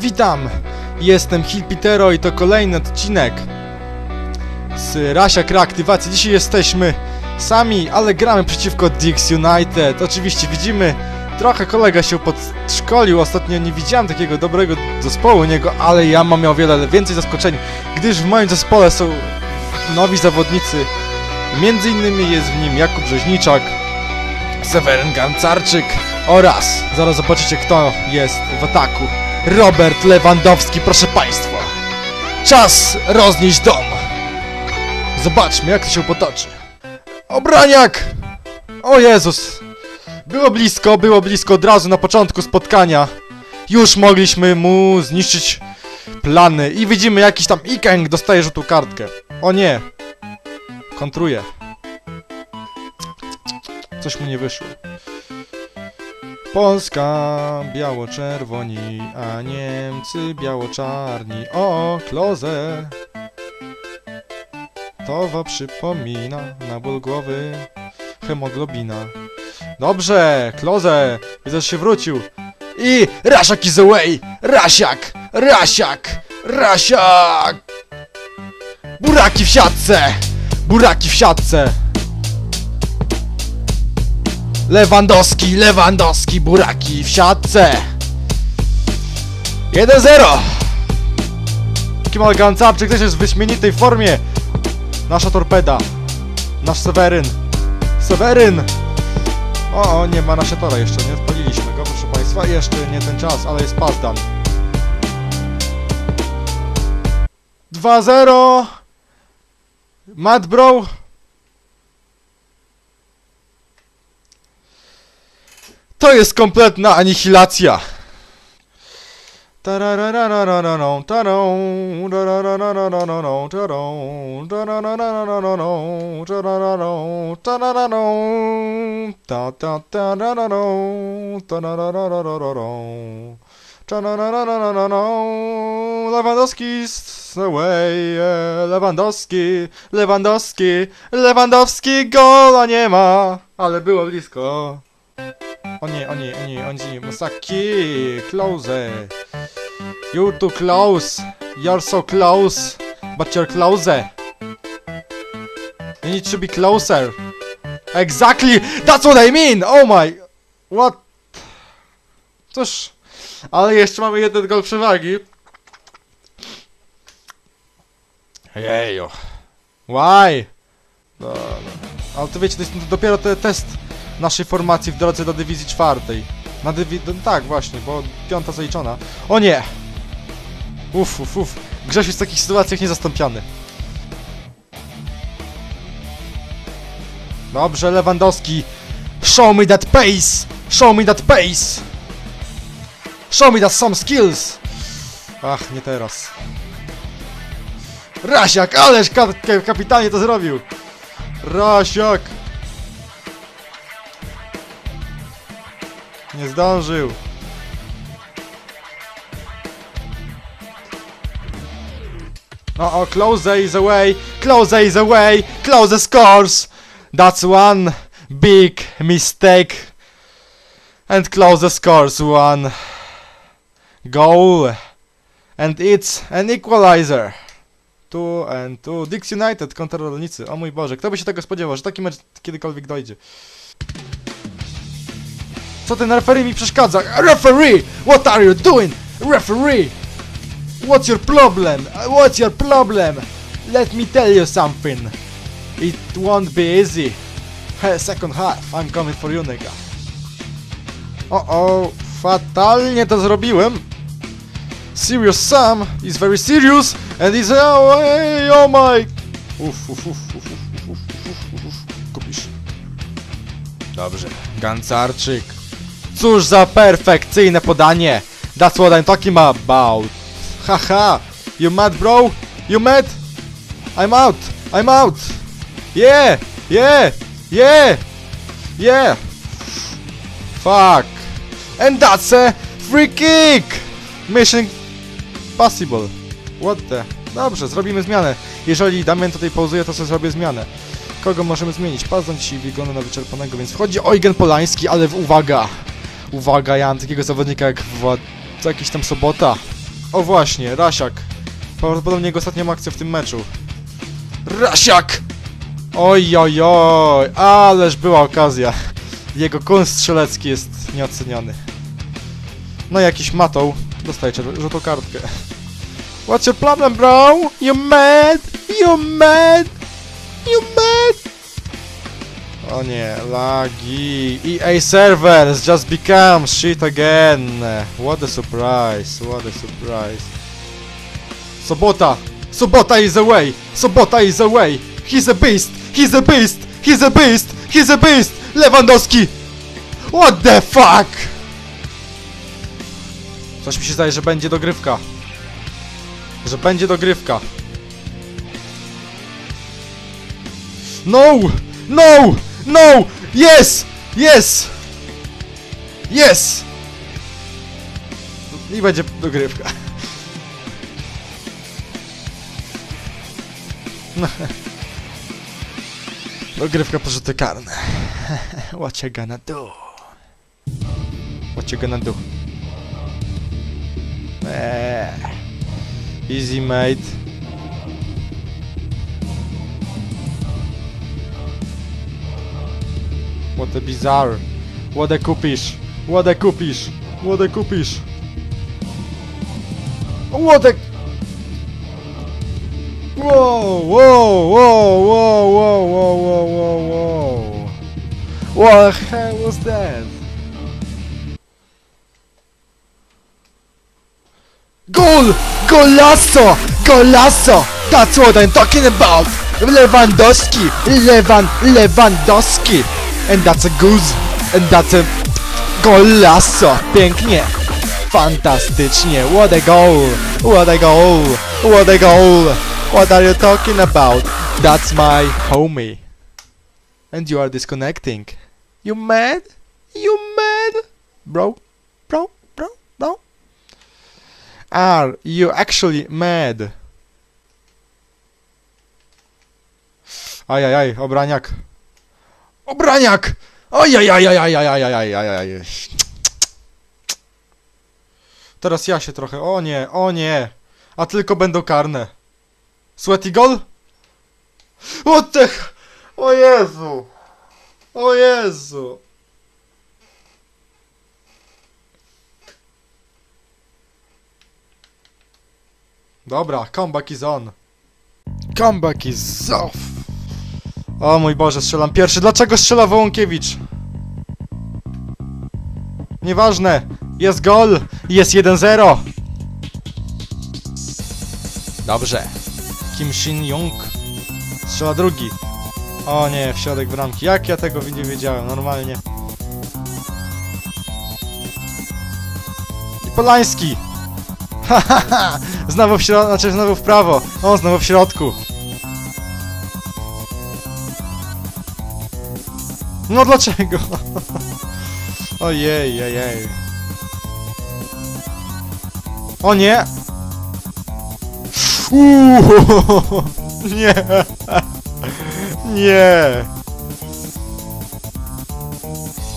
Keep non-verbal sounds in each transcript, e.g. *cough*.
Witam! Jestem Hilpitero i to kolejny odcinek z Rasiak Reaktywacji. Dzisiaj jesteśmy sami, ale gramy przeciwko Dix United. Oczywiście widzimy, trochę kolega się podszkolił. Ostatnio nie widziałem takiego dobrego zespołu niego, ale ja mam miał wiele więcej zaskoczeń, gdyż w moim zespole są nowi zawodnicy. Między innymi jest w nim Jakub Rzeźniczak, Seweryn Gancarczyk oraz, zaraz zobaczycie kto jest w ataku, Robert Lewandowski, proszę Państwa. Czas roznieść dom. Zobaczmy jak to się potoczy. Obraniak! O Jezus! Było blisko, było blisko od razu na początku spotkania. Już mogliśmy mu zniszczyć plany i widzimy jakiś tam Ikeng dostaje żółtą kartkę. O nie! Kontruje. Coś mu nie wyszło. Polska biało-czerwoni, a Niemcy biało-czarni. O, kloze! To wam przypomina na ból głowy hemoglobina. Dobrze, kloze! Widzę, że się wrócił. I Rasiak is away! Rasiak! Rasiak! Rasiak! Buraki w siatce! Buraki w siatce! Lewandowski, Lewandowski, buraki w siatce! 1-0! Kimal Gancarczyk też jest w wyśmienitej formie! Nasza torpeda! Nasz Seweryn! Seweryn! O, o, nie ma nasza tora jeszcze, nie spaliliśmy go, proszę państwa. Jeszcze nie ten czas, ale jest pas dan. 2-0! Mad Bro! to jest kompletna anihilacja. Lewandowski away, Lewandowski, Lewandowski, Lewandowski gola nie ma, ale było blisko. O nie, o nie, o nie, o nie, Masaki, close. You too close. You're so close, but you're close. You need to be closer. Exactly, that's what I mean. Oh my, what? Cóż, ale jeszcze mamy jeden gol przewagi. Jejo. Why? No, no. Ale to wiecie, to jest dopiero te test naszej formacji w drodze do dywizji czwartej. Na dywi... no Tak, właśnie, bo piąta zaliczona. O nie! Uf, uf, uf. Grzesiu jest w takich sytuacjach niezastąpiony. Dobrze, Lewandowski. Show me that pace! Show me that pace! Show me that some skills! Ach, nie teraz. Rasiak, ależ ka ka kapitalnie to zrobił! Rasiak! Nie zdążył. No, o, Close is away, Close is away, Close scores! That's one big mistake. And Close scores one goal. And it's an equalizer. Tu and tu. Dix United kontra rolnicy. O mój Boże, kto by się tego spodziewał, że taki mecz kiedykolwiek dojdzie. Co ten referee mi przeszkadza? Referee! What are you doing? Referee! What's your problem? What's your problem? Let me tell you something. It won't be easy. Second half. I'm coming for you, nigga. O, o, fatalnie to zrobiłem. Serious Sam is very serious and is away, oh my... Uf, uf, uf, uf, uf, uf, uf, uf, uf. Kupisz. Dobrze. Gancarczyk. Cóż za perfekcyjne podanie! That's what I'm talking about! Haha! You mad bro? You mad? I'm out! I'm out! Yeah! Yeah! Yeah! Yeah! Fuck! And that's a free kick! Mission possible. What the? Dobrze, zrobimy zmianę. Jeżeli Damian tutaj pauzuje, to sobie zrobię zmianę. Kogo możemy zmienić? Pazon dzisiaj wygląda na wyczerpanego, więc wchodzi Eugen Polański, ale uwaga! Uwaga, ja mam takiego zawodnika jak. Co jakiś tam sobota. O właśnie, Rasiak. Prawdopodobnie jego ostatnią akcję w tym meczu. Rasiak! Oj, oj, oj, ależ była okazja. Jego kunst strzelecki jest nieoceniony. No jakiś matą. Dostaje żółtą kartkę. What's your problem, bro? You mad? You mad? You mad? O nie, lagi. EA servers just become shit again. What a surprise, what a surprise. Sobota! Sobota is away! Sobota is away! He's a beast! He's a beast! He's a beast! He's a beast! Lewandowski! What the fuck? Coś mi się zdaje, że będzie dogrywka. Że będzie dogrywka. No! No! No! Yes! Yes! Yes! I będzie dogrywka. Dogrywka po rzuty karne. What you gonna do? What you gonna do? Eee. Easy mate. What a bizarre. What a kupisz. What a kupisz. What a kupisz. What a... Whoa, whoa, whoa, whoa, whoa, whoa, whoa, whoa, whoa. What the hell was that? Goal! Golasso! Golasso! That's what I'm talking about! Lewandowski! Lewan, Lewandowski! And that's a goose! And that's a... Golasso! Pięknie! Fantastycznie! What a goal! What a goal! What a goal! What are you talking about? That's my homie. And you are disconnecting. You mad? You mad? Bro? Bro? Bro? Bro? Are you actually mad? Ajajaj, obraniak. Obraniak! Ojajajajajajajajajajaj. Teraz ja się trochę... O nie, o nie! A tylko będą karne. Ch- O Jezu! O Jezu! Dobra, comeback is on. Comeback is off. O mój Boże, strzelam pierwszy. Dlaczego strzela Wołąkiewicz? Nieważne. Jest gol. Jest 1-0. Dobrze. Kim Shin-young strzela drugi. O nie, w środek bramki. Jak ja tego nie wiedziałem, normalnie. I Polański. *laughs* Ha, ha, ha. Znowu w środku, znaczy znowu w prawo. O, znowu w środku. No dlaczego? Ojej, ojej. O nie! Uuu, nie! Nie!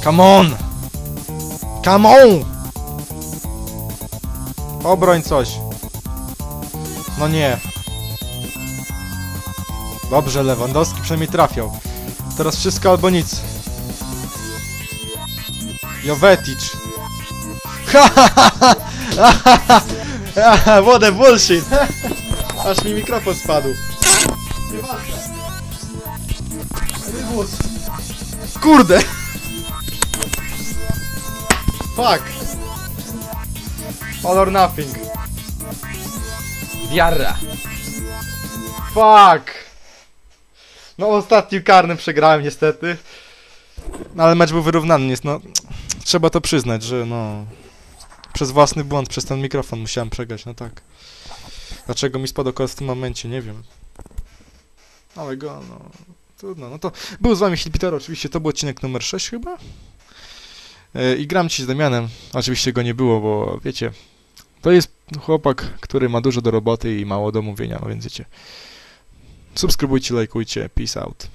Come on! Come on! Obroń coś. No nie. Dobrze, Lewandowski przynajmniej trafiał. Teraz wszystko albo nic. Jovetic. Ha *laughs* ha ha ha! Ha, ha, ha! What a bullshit! Aż mi mikrofon spadł. Kurde! Fuck! All or nothing. Diarra. Fuck! No ostatnim karnym przegrałem niestety. No ale mecz był wyrównany, jest no... Trzeba to przyznać, że no... Przez własny błąd, przez ten mikrofon musiałem przegrać, no tak. Dlaczego mi spadł kos w tym momencie, nie wiem. Ale go, no... Trudno, no to... Był z wami Hilpiter, oczywiście to był odcinek numer 6 chyba? Yy, I gram ci z Damianem. Oczywiście go nie było, bo wiecie... To jest chłopak, który ma dużo do roboty i mało do mówienia, no więc wiecie. Subskrybujcie, lajkujcie, peace out.